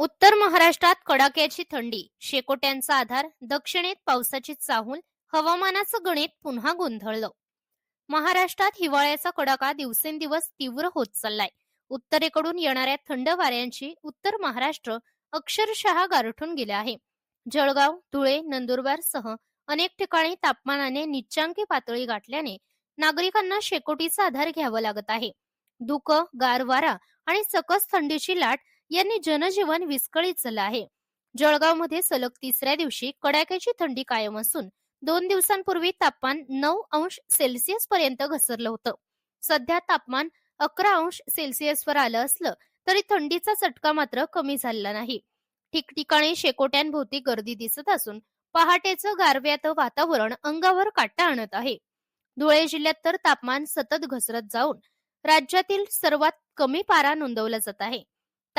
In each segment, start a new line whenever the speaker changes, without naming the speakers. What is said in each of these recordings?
उत्तर महाराष्ट्रात कडाक्याची थंडी शेकोट्यांचा आधार दक्षिणेत पावसाची चाहूल हवामानाचं गणित पुन्हा गोंधळलं. महाराष्ट्रात हिवाळ्याचा कडाका दिवसेंदिवस तीव्र होत चाललाय. उत्तरेकडून येणाऱ्या थंड वाऱ्यांची उत्तर महाराष्ट्र अक्षरशः गारठून गेले आहे. जळगाव धुळे नंदुरबार सह अनेक ठिकाणी तापमानाने निच्चांकी पातळी गाठल्याने नागरिकांना शेकोटीचा आधार घ्यावा लागत आहे. धुकं गारवारा आणि सकस थंडीची लाट यांनी जनजीवन विस्कळीत झालं आहे. जळगावमध्ये सलग तिसऱ्या दिवशी कडाक्याची थंडी कायम असून दोन दिवसांपूर्वी तापमान नऊ अंश सेल्सिअस पर्यंत घसरलं होतं. सध्या तापमान अकरा अंश सेल्सिअसवर आलं असलं तरी थंडीचा चटका मात्र कमी झालेला नाही. ठिकठिकाणी शेकोट्यांभोवती गर्दी दिसत असून पहाटेचं गारव्याचं वातावरण अंगावर काटा आणत आहे. धुळे जिल्ह्यात तर तापमान सतत घसरत जाऊन राज्यातील सर्वात कमी पारा नोंदवला जात आहे.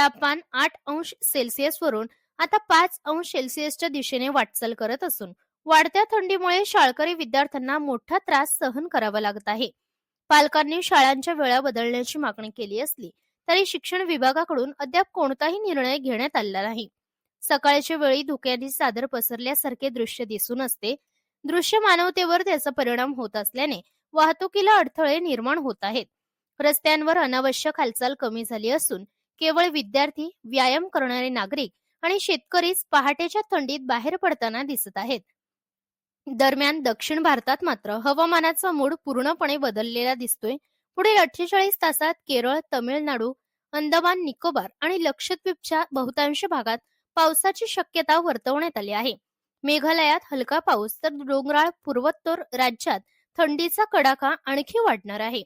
तापमान आठ अंश सेल्सिअस वरून आता पाच अंश सेल्सिअसच्या दिशेने वाटचाल करत असून वाढत्या थंडीमुळे शाळकरी विद्यार्थ्यांना मोठा त्रास सहन करावा लागत आहे. पालकांनी शाळांच्या वेळा बदलण्याची मागणी केली असली तरी शिक्षण विभागाकडून अद्याप कोणताही निर्णय घेण्यात आलेला नाही. सकाळच्या वेळी धुक्याने चादर पसरल्यासारखे दृश्य दिसून असते. दृश्य मानवतेवर त्याचा परिणाम होत असल्याने वाहतुकीला अडथळे निर्माण होत आहेत. रस्त्यांवर अनावश्यक हालचाल कमी झाली असून केवळ विद्यार्थी व्यायाम करणारे नागरिक आणि शेतकरीच पहाटेच्या थंडीत बाहेर पडताना दिसत आहेत. दरम्यान दक्षिण भारतात मात्र हवामानाचा मूड पूर्णपणे बदललेला दिसतोय. पुढील अठ्ठेचाळीस तासात केरळ तमिळनाडू अंदमान निकोबार आणि लक्षद्वीपच्या बहुतांश भागात पावसाची शक्यता वर्तवण्यात आली आहे. मेघालयात हलका पाऊस तर डोंगराळ पूर्वोत्तर राज्यात थंडीचा कडाका आणखी वाढणार आहे.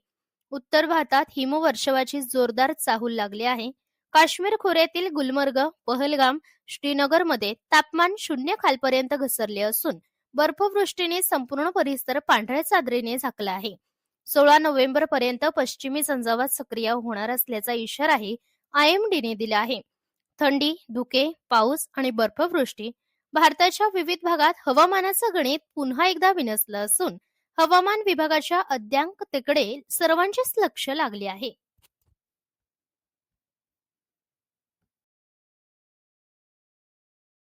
उत्तर भारतात हिमवर्षावाची जोरदार चाहूल लागली आहे. काश्मीर खोऱ्यातील गुलमर्ग पहलगाम श्रीनगरमध्ये तापमान शून्य खालपर्यंत घसरले असून बर्फवृष्टीने संपूर्ण परिसर पांढऱ्या चादरीने झाकला आहे. सोळा नोव्हेंबर पर्यंत पश्चिमी संजावात सक्रिय होणार असल्याचा इशाराही आयएमडीने दिला आहे. थंडी धुके पाऊस आणि बर्फवृष्टी भारताच्या विविध भागात हवामानाचं गणित पुन्हा एकदा विनसलं असून हवामान विभागाच्या अद्यांकतेकडे सर्वांचेच लक्ष लागले आहे.